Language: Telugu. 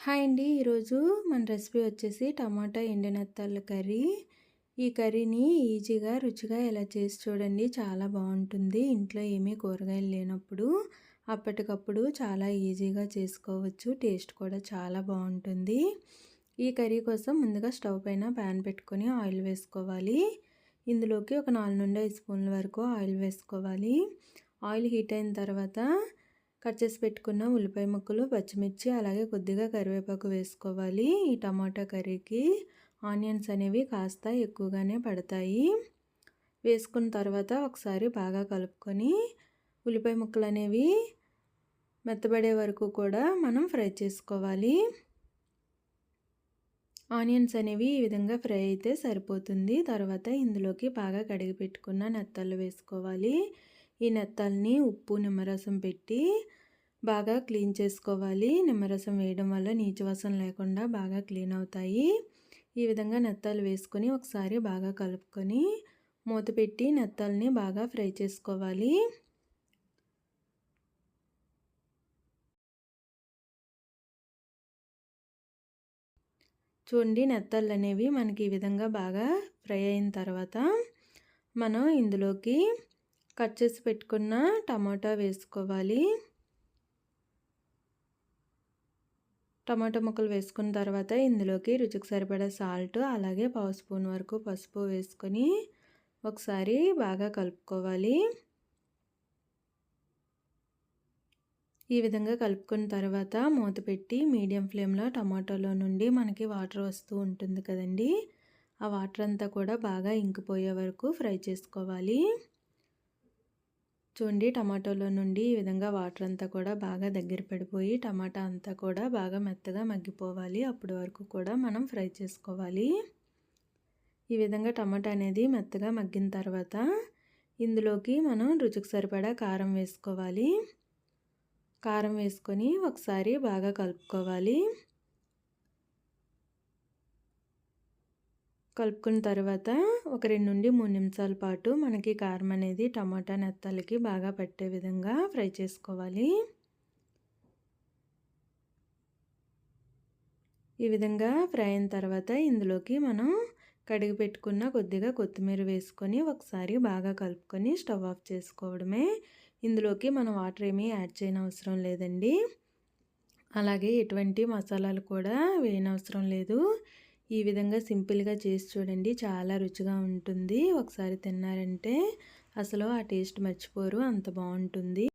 హాయ్ అండి. ఈరోజు మన రెసిపీ వచ్చేసి టమాటా ఎండినత్తల కర్రీ. ఈ కర్రీని ఈజీగా రుచిగా ఎలా చేసి చూడండి. చాలా బాగుంటుంది. ఇంట్లో ఏమీ కూరగాయలు లేనప్పుడు అప్పటికప్పుడు చాలా ఈజీగా చేసుకోవచ్చు. టేస్ట్ కూడా చాలా బాగుంటుంది. ఈ కర్రీ కోసం ముందుగా స్టవ్ పైన ప్యాన్ పెట్టుకొని ఆయిల్ వేసుకోవాలి. ఇందులోకి ఒక నాలుగు నుండి ఐదు స్పూన్ల వరకు ఆయిల్ వేసుకోవాలి. ఆయిల్ హీట్ అయిన తర్వాత కట్ చేసి పెట్టుకున్న ఉల్లిపాయ ముక్కలు పచ్చిమిర్చి అలాగే కొద్దిగా కరివేపాకు వేసుకోవాలి. ఈ టమాటా కర్రీకి ఆనియన్స్ అనేవి కాస్త ఎక్కువగానే పడతాయి. వేసుకున్న తర్వాత ఒకసారి బాగా కలుపుకొని ఉల్లిపాయ ముక్కలు అనేవి మెత్తబడే వరకు కూడా మనం ఫ్రై చేసుకోవాలి. ఆనియన్స్ అనేవి ఈ విధంగా ఫ్రై అయితే సరిపోతుంది. తర్వాత ఇందులోకి బాగా కడిగి పెట్టుకున్న నెత్తళ్ళు వేసుకోవాలి. ఈ నెత్తల్ని ఉప్పు నిమ్మరసం పెట్టి బాగా క్లీన్ చేసుకోవాలి. నిమ్మరసం వేయడం వల్ల నీచువాసన లేకుండా బాగా క్లీన్ అవుతాయి. ఈ విధంగా నెత్తాలు వేసుకొని ఒకసారి బాగా కలుపుకొని మూత పెట్టి నెత్తాలని బాగా ఫ్రై చేసుకోవాలి. చూడండి నెత్తళ్ళు అనేవి మనకి ఈ విధంగా బాగా ఫ్రై అయిన తర్వాత మనం ఇందులోకి కట్ చేసి పెట్టుకున్న టమాటా వేసుకోవాలి. టమాటా ముక్కలు వేసుకున్న తర్వాత ఇందులోకి రుచికి సరిపడా సాల్ట్ అలాగే పావు స్పూన్ వరకు పసుపు వేసుకొని ఒకసారి బాగా కలుపుకోవాలి. ఈ విధంగా కలుపుకున్న తర్వాత మూత పెట్టి మీడియం ఫ్లేమ్లో టమాటోలో నుండి మనకి వాటర్ వస్తూ ఉంటుంది కదండి. ఆ వాటర్ అంతా కూడా బాగా ఇంకిపోయే వరకు ఫ్రై చేసుకోవాలి. చూడండి టమాటోలో నుండి ఈ విధంగా వాటర్ అంతా కూడా బాగా దగ్గర పడిపోయి టమాటా అంతా కూడా బాగా మెత్తగా మగ్గిపోవాలి. అప్పటి వరకు కూడా మనం ఫ్రై చేసుకోవాలి. ఈ విధంగా టమాటా అనేది మెత్తగా మగ్గిన తర్వాత ఇందులోకి మనం రుచికి సరిపడా కారం వేసుకోవాలి. కారం వేసుకొని ఒకసారి బాగా కలుపుకోవాలి. కలుపుకున్న తర్వాత ఒక రెండు నుండి మూడు నిమిషాల పాటు మనకి కారం అనేది టమాటా నెత్తలకి బాగా పట్టే విధంగా ఫ్రై చేసుకోవాలి. ఈ విధంగా ఫ్రై అయిన తర్వాత ఇందులోకి మనం కడిగి పెట్టుకున్న కొద్దిగా కొత్తిమీర వేసుకొని ఒకసారి బాగా కలుపుకొని స్టవ్ ఆఫ్ చేసుకోవడమే. ఇందులోకి మనం వాటర్ ఏమీ యాడ్ చేయని అవసరం లేదండి. అలాగే ఎటువంటి మసాలాలు కూడా వేయనవసరం లేదు. ఈ విధంగా సింపుల్గా చేసి చూడండి. చాలా రుచిగా ఉంటుంది. ఒకసారి తిన్నారంటే అసలు ఆ టేస్ట్ మర్చిపోరు. అంత బాగుంటుంది.